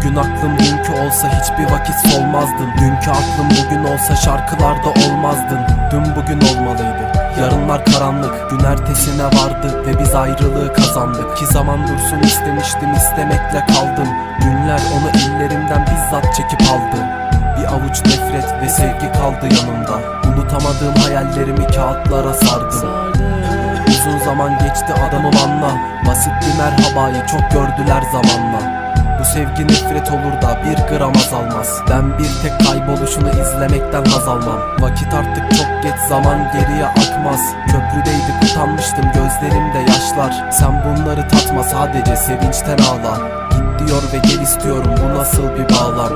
Bugün aklım dünkü olsa hiçbir vakit solmazdın Dünkü aklım bugün olsa şarkılarda olmazdın. Dün bugün olmalıydı. Yarınlar karanlık, gün ertesine vardı ve biz ayrılığı kazandık. Ki zaman dursun istemiştim, istemekle kaldım. Günler onu ellerimden bizzat çekip aldı. Bir avuç nefret ve sevgi kaldı yanımda. Unutamadığım hayallerimi kağıtlara sardım. Uzun zaman geçti adamım anla. Basit bir merhabayı çok gördüler zamanla Bu sevgi nefret olur da bir gram azalmaz. Ben bir tek kayboluşunu izlemekten haz almam. Vakit artık çok geç zaman geriye akmaz. Köprüdeydik utanmıştım gözlerimde yaşlar. Sen bunları tatma sadece sevinçten ağla. Git diyor ve gel istiyorum bu nasıl bir bağlam